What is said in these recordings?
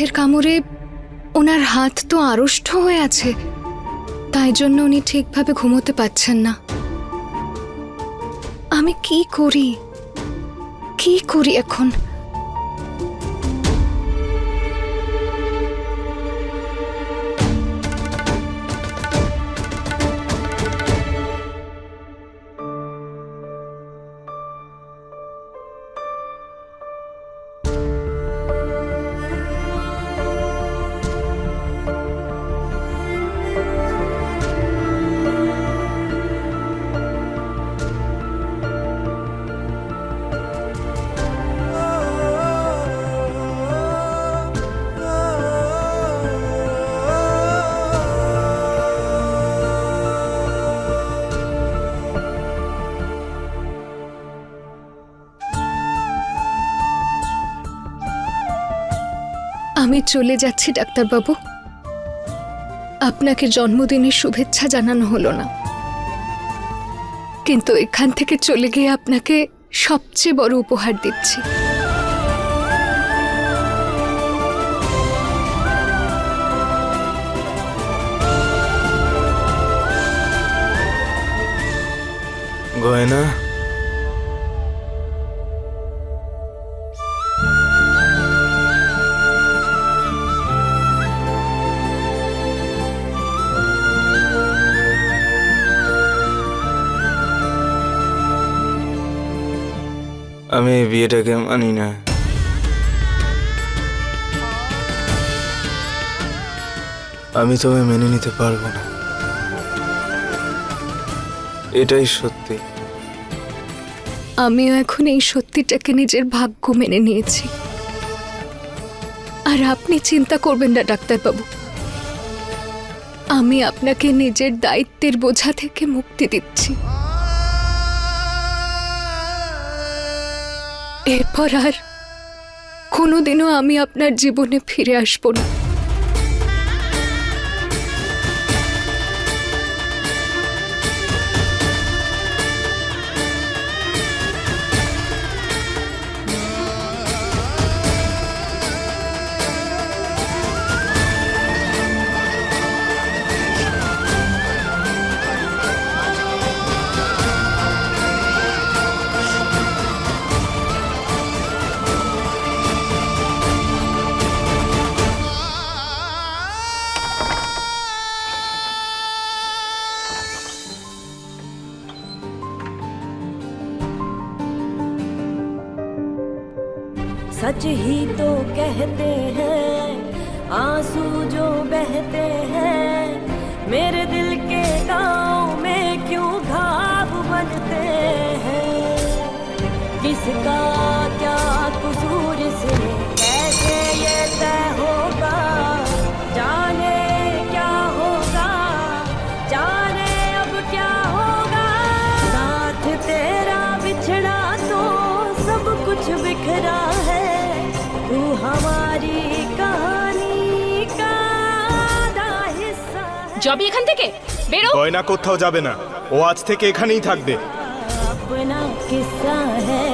বিছের কামড়ে ওনার হাত তো আড়ষ্ট হয়ে আছে, তাই জন্য উনি ঠিকভাবে ঘুমোতে পারছেন না। আমি কি করি? কি করি এখন? আমি চলে যাচ্ছি, ডাক্তারবাবু। আপনাকে জন্মদিনের শুভেচ্ছা জানানো হলো না। কিন্তু এখান থেকে চলে গিয়ে আপনাকে সবচেয়ে বড় উপহার দিচ্ছি। গয়না আমি বিয়েটাকে মানি না। আমি তবে মেনে নিতে পারব না। এটাই সত্যি। আমিও এখন এই সত্যিটাকে নিজের ভাগ্য মেনে নিয়েছি। আর আপনি চিন্তা করবেন না, ডাক্তারবাবু। আমি আপনাকে নিজের দায়িত্বের বোঝা থেকে মুক্তি দিচ্ছি। এরপর আর কোনোদিনও আমি আপনার জীবনে ফিরে আসব না। किसका क्या कसूर इसमें कैसे ये तय होगा जाने क्या होगा जाने अब क्या होगा साथ तेरा बिछड़ा तो सब कुछ बिखरा है तू हमारी कहानी का आधा हिस्सा है যাবি এখান থেকে বেরো গয়না কোথাও যাবে না ও আজ থেকে এখানেই থাকবে अपना किस्सा है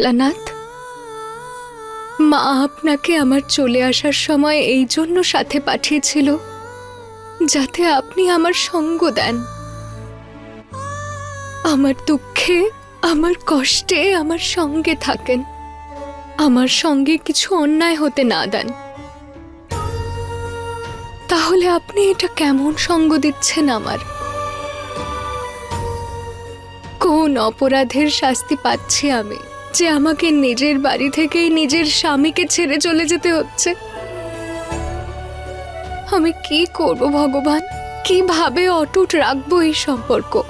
ভোলানাথ, মা আপনাকে আমার চলে আসার সময় এই জন্য সাথে পাঠিয়েছিল, যাতে আপনি আমার সঙ্গ দেন। আমার দুঃখে, আমার কষ্টে আমার সঙ্গে থাকেন। আমার সঙ্গে কিছু অন্যায় হতে না দেন। তাহলে আপনি এটা কেমন সঙ্গ দিচ্ছেন আমার? কোন অপরাধের শাস্তি পাচ্ছি আমি? যে আমাকে নিজের বাড়ি থেকেই নিজের স্বামীকে ছেড়ে চলে যেতে হচ্ছে। আমি কি করব ভগবান? কীভাবে অটুট রাখব এই সম্পর্ক?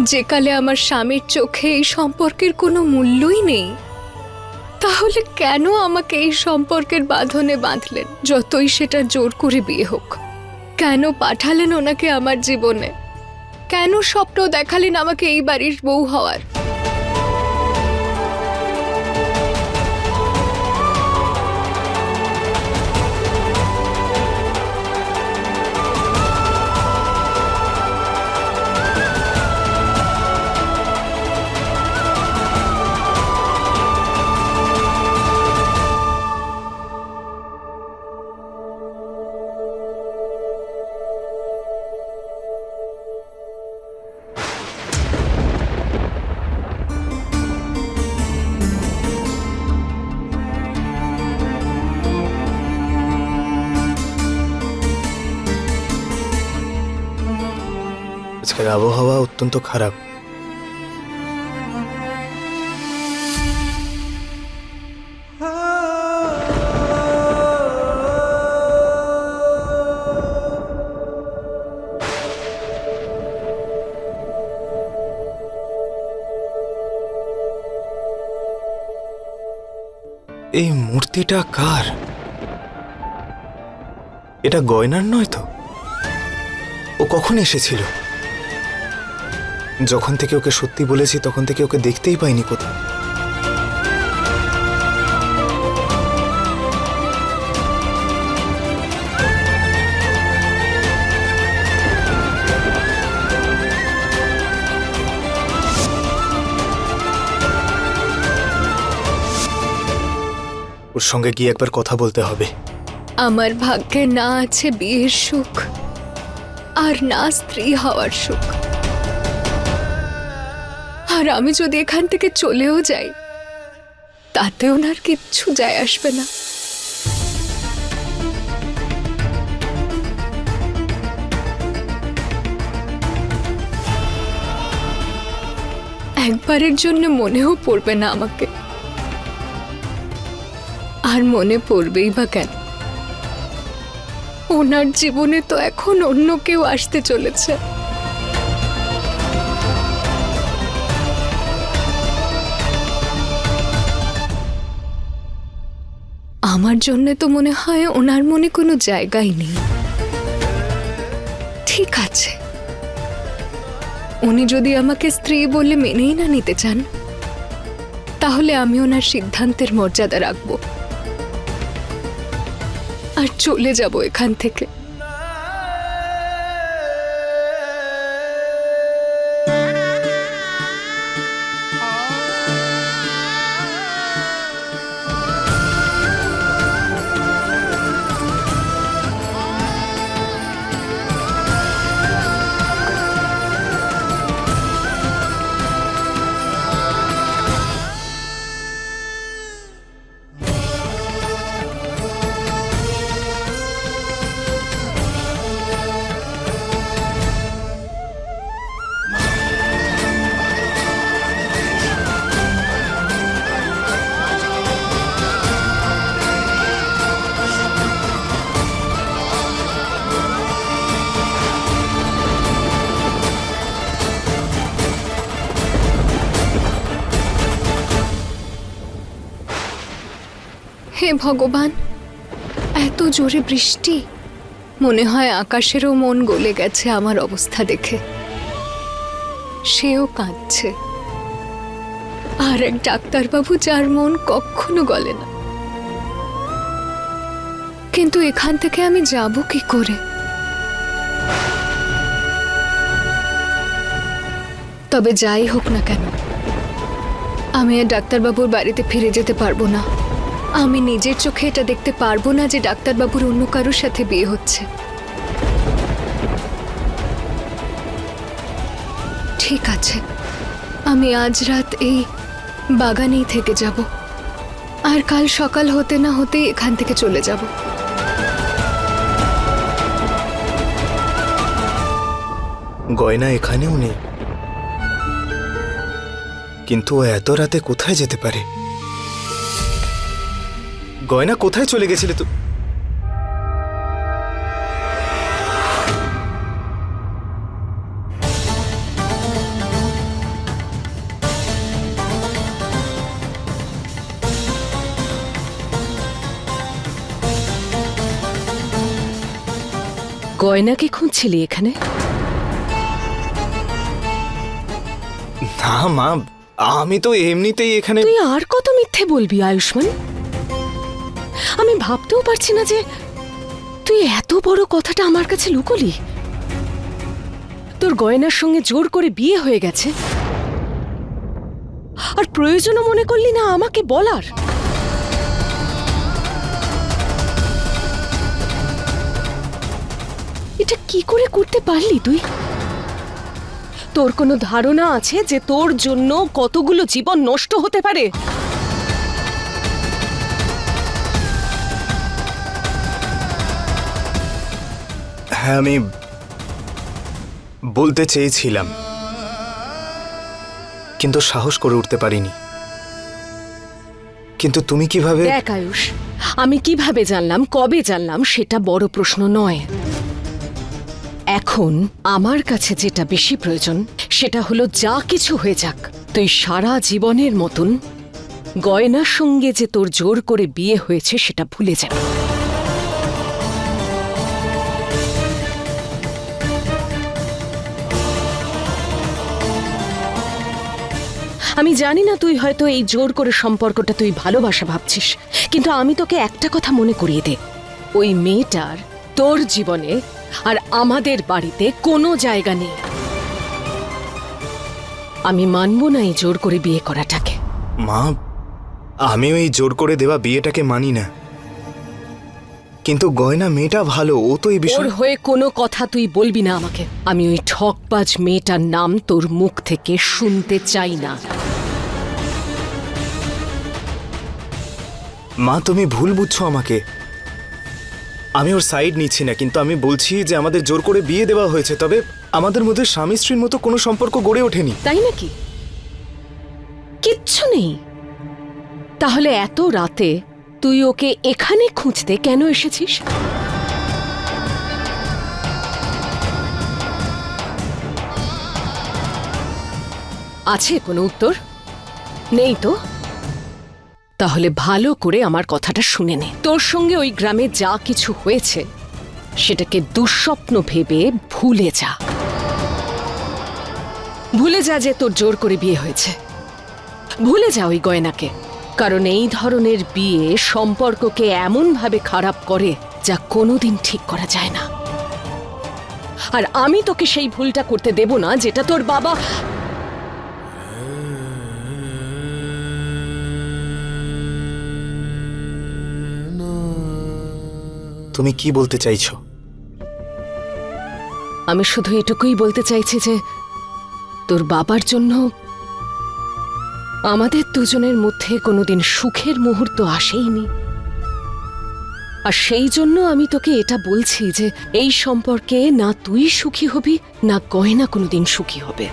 যেকালে আমার স্বামীর চোখে এই সম্পর্কের কোনো মূল্যই নেই। তাহলে কেন আমাকে এই সম্পর্কের বাঁধনে বাঁধলেন? যতই সেটা জোর করে বিয়ে হোক। কেন পাঠালেন ওনাকে আমার জীবনে? কেন স্বপ্ন দেখালেন আমাকে এই বাড়ির বউ হওয়ার? আজকের আবহাওয়া অত্যন্ত খারাপ। এই মূর্তিটা কার? এটা গয়নার নয় তো? ও কখন এসেছিল? যখন থেকে ওকে সত্যি বলেছি, তখন থেকে ওকে দেখতেই পাইনি কোথাও। ওর সঙ্গে গিয়ে একবার কথা বলতে হবে। আমার ভাগ্যে না আছে বিয়ের সুখ, আর না স্ত্রী হওয়ার সুখ। আর আমি যদি এখান থেকে চলেও যাই, তাতে ওনার কিচ্ছু যায় আসবে না। একবারের জন্য মনেও পড়বে না আমাকে। আর মনে পড়বেই বা কেন? ওনার জীবনে তো এখন অন্য কেউ আসতে চলেছে। আমার জন্য তো মনে হয় ওনার মনে কোনো জায়গাই নেই। ঠিক আছে। উনি যদি আমাকে স্ত্রী বলে মেনেই না নিতে চান, তাহলে আমি ওনার সিদ্ধান্তের মর্যাদা রাখব। আর চলে যাব এখান থেকে। ভগবান, এত জোরে বৃষ্টি। মনে হয় আকাশেরও মন গলে গেছে আমার অবস্থা দেখে। সেও কাঁদছে। আর এক ডাক্তারবাবু যার মন কখনো গলে না। কিন্তু এখান থেকে আমি যাব কি করে? তবে যাই হোক না কেন, আমি আর ডাক্তারবাবুর বাড়িতে ফিরে যেতে পারব না। আমি নিজের চোখে এটা দেখতে পারব না যে ডাক্তারবাবুর অন্য কারোর সাথে বিয়ে হচ্ছে। ঠিক আছে। আমি আজ রাত এই বাগানেই থেকে যাব। আর কাল সকাল হতে না হতেই এখান থেকে চলে যাব। গয়না এখানেও নেই। কিন্তু ও এত রাতে কোথায় যেতে পারে? গয়না কোথায় চলে গেছিলে তো? গয়নাকে খুঁজছিলি এখানে? না মা আমি তো এমনিতেই এখানে তুই আর কত মিথ্যে বলবি আয়ুষ্মান? আমি ভাবতেও পারছি না যে তুই এত বড় কথাটা আমার কাছে লুকোলি। তোর গয়নার সঙ্গে জোর করে বিয়ে হয়ে গেছে। আর প্রয়োজনও মনে করলি না আমাকে বলার। এটা কি করে করতে পারলি তুই? তোর কোনো ধারণা আছে যে তোর জন্য কতগুলো জীবন নষ্ট হতে পারে? হ্যাঁ আমি বলতে চেয়েছিলাম। কিন্তু সাহস করে উঠতে পারিনি। কিন্তু তুমি কীভাবে দেখ আয়ুষ, আমি কীভাবে জানলাম, কবে জানলাম, সেটা বড় প্রশ্ন নয়। এখন আমার কাছে যেটা বেশি প্রয়োজন, সেটা হলো যা কিছু হয়ে যাক, তুই সারা জীবনের মতন গয়নার সঙ্গে যে তোর জোর করে বিয়ে হয়েছে, সেটা ভুলে যাবে। আমি জানি না তুই হয়তো এই জোর করে সম্পর্কটা তুই ভালোবাসা ভাবছিস কিন্তু আমি তোকে একটা কথা মনে করিয়ে দে। ওই মেয়েটার তোর জীবনে আর আমাদের বাড়িতে কোনো জায়গা নেই। আমি মানব না এই জোর করে বিয়ে করাটাকে। মা আমিও এই জোর করে দেওয়া বিয়েটাকে মানি না। কিন্তু গয়না মেয়েটা ভালো ও তো এই বিষয় হয়ে কোনো কথা তুই বলবি না আমাকে। আমি ওই ঠকবাজ মেয়েটার নাম তোর মুখ থেকে শুনতে চাই না। মা, তুমি ভুল বুঝছ আমাকে। আমি ওর সাইড নিচ্ছি না, কিন্তু আমি বলছি যে আমাদের জোর করে বিয়ে দেওয়া হয়েছে, তবে আমাদের মধ্যে স্বামী স্ত্রীর মতো কোনো সম্পর্ক গড়ে ওঠেনি। তাই নাকি? কিচ্ছু নেই। তাহলে এত রাতে তুই ওকে এখানে খুঁজতে কেন এসেছিস? আছে কোনো উত্তর? নেই তো? তাহলে ভালো করে আমার কথাটা শুনে নে। তোর সঙ্গে ওই গ্রামে যা কিছু হয়েছে, সেটাকে দুঃস্বপ্ন ভেবে ভুলে যা। ভুলে যা যে তোর জোর করে বিয়ে হয়েছে। ভুলে যা ওই গয়নাকে, কারণ এই ধরনের বিয়ে সম্পর্ককে এমনভাবে খারাপ করে যা কোনোদিন ঠিক করা যায় না। আর আমি তোকে সেই ভুলটা করতে দেব না, যেটা তোর বাবা তুমি কি বলতে চাইছো? আমি শুধু এটুকুই বলতে চাইছি যে, তোর বাবার জন্য আমাদের দুজনের মধ্যে কোনোদিন সুখের মুহূর্ত আসেইনি। আর সেই জন্য আমি তোকে এটা বলছি যে, এই সম্পর্কে না তুই সুখী হবি, না গয়না কোনোদিন সুখী হবে।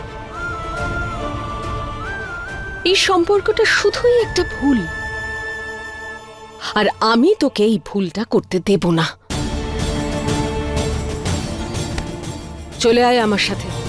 এই সম্পর্কটা শুধুই একটা ভুল। আর আমি তোকে এই ভুলটা করতে দেব না। চলে আয় আমার সাথে।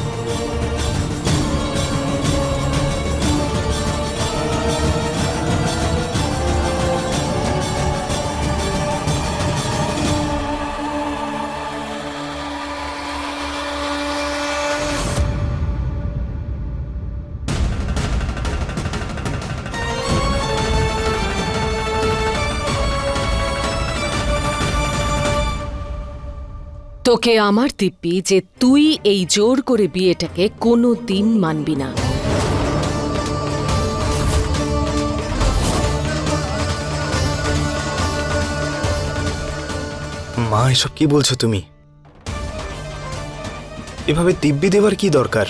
তোকে আমার দিব্যি যে তুই এই জোর করে বিয়েটাকে কোনো দিন মানবি না। মা এসব কি বলছো তুমি? এভাবে দিব্যি দেওয়ার কি দরকার?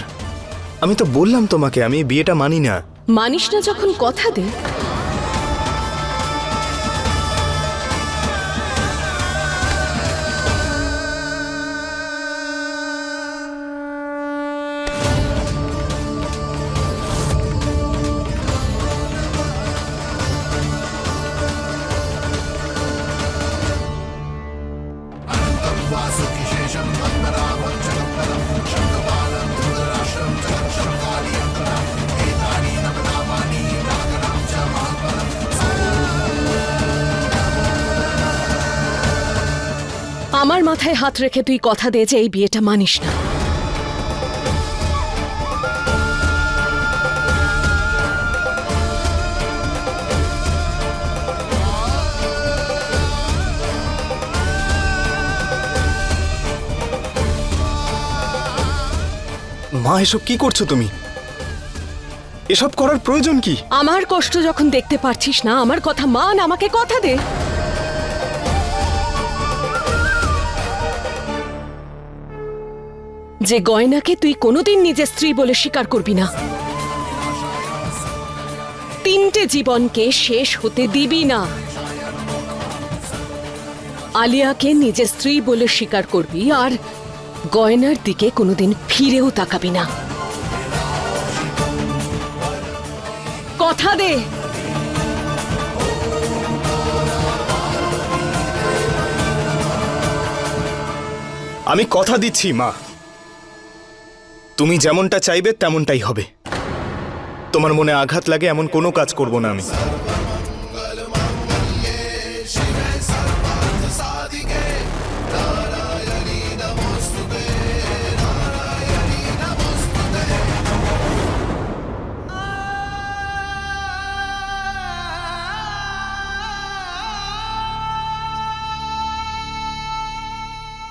আমি তো বললাম তোমাকে আমি বিয়েটা মানি না। মানিস না যখন কথা দে। হাত রেখে তুই কথা দে যে এই বিয়েটা মানিস না। মা এসব কি করছ তুমি? এসব করার প্রয়োজন কি? আমার কষ্ট যখন দেখতে পারছিস না আমার কথা মান আমাকে কথা দে। যে গয়নাকে তুই কোনোদিন নিজের স্ত্রী বলে স্বীকার করবি না। তিনটে জীবনকে শেষ হতে দিবি না। আলিয়াকে নিজের স্ত্রী বলে স্বীকার করবি আর গয়নার দিকে কোনোদিন ফিরেও তাকাবি না। কথা দে। আমি কথা দিচ্ছি, মা। তুমি যেমনটা চাইবে, তেমনটাই হবে। তোমার মনে আঘাত লাগে, এমন কোনো কাজ করব না আমি।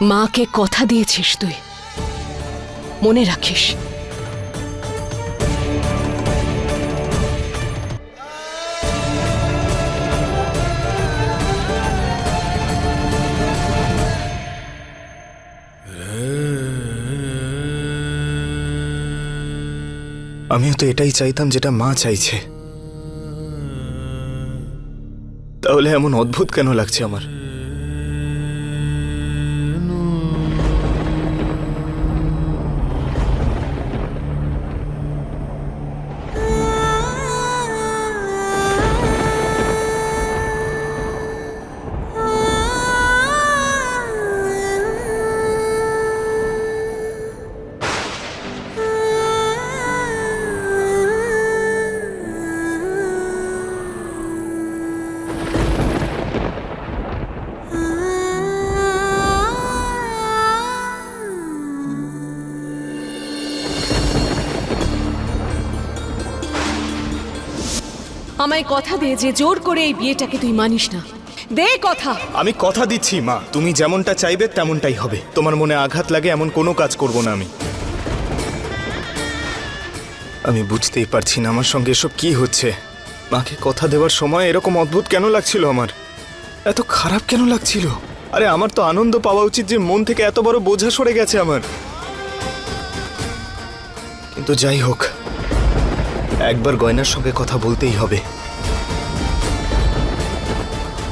মাকে কথা দিয়েছিস তুই। মনে রাখিস। আমিও তো এটাই চাইতাম যেটা মা চাইছে। তাহলে এমন অদ্ভুত কেন লাগছে আমার? আমায় কথা দে যে জোর করে এই বিয়েটাকে তুই মানিস না। দে কথা। আমি কথা দিচ্ছি, মা। তুমি যেমনটা চাইবে, তেমনটাই হবে। তোমার মনে আঘাত লাগে, এমন কোনো কাজ করব না আমি। আমি বুঝতেই পারছি না আমার সঙ্গে এসব কি হচ্ছে। মাকে কথা দেওয়ার সময় এরকম অদ্ভুত কেন লাগছিল আমার? এত খারাপ কেন লাগছিল? আরে, আমার তো আনন্দ পাওয়া উচিত যে মন থেকে এত বড় বোঝা সরে গেছে আমার। কিন্তু যাই হোক একবার গয়নার সঙ্গে কথা বলতেই হবে।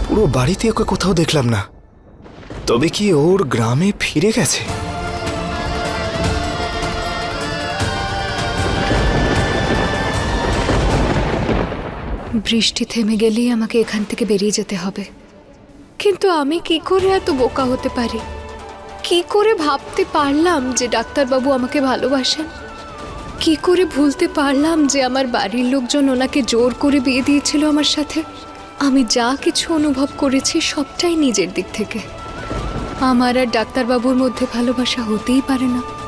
পুরো বাড়িতে ওকে কোথাও দেখলাম না। তবে কি ওর গ্রামে ফিরে গেছে? বৃষ্টি থেমে গেলেই আমাকে এখান থেকে বেরিয়ে যেতে হবে। কিন্তু আমি কি করে এত বোকা হতে পারি? কি করে ভাবতে পারলাম যে ডাক্তারবাবু আমাকে ভালোবাসেন? কি করে ভুলতে পারলাম যে আমার বাড়ির লোকজন ওনাকে জোর করে বিয়ে দিয়েছিল আমার সাথে? আমি যা কিছু অনুভব করেছি সবটাই নিজের দিক থেকে। আমার আর ডাক্তারবাবুর মধ্যে ভালোবাসা হতেই পারে না।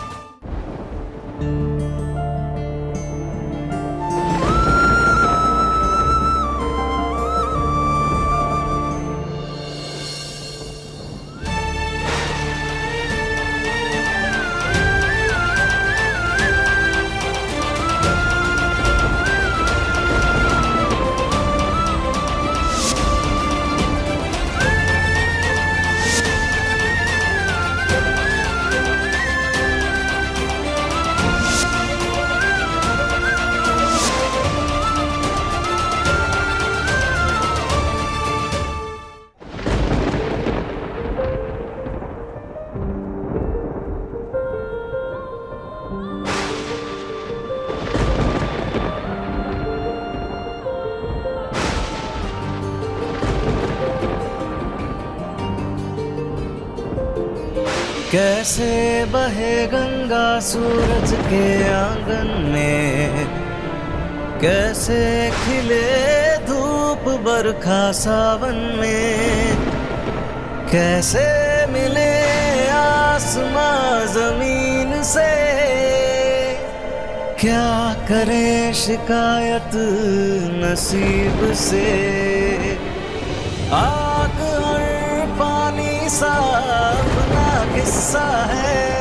बहे गंगा सूरज के आँगन में। कैसे खिले धूप बरखा सावन में। कैसे मिले आसमां ज़मीन से। क्या करें शिकायत नसीब से। आग और पानी सा अपना किस्सा है।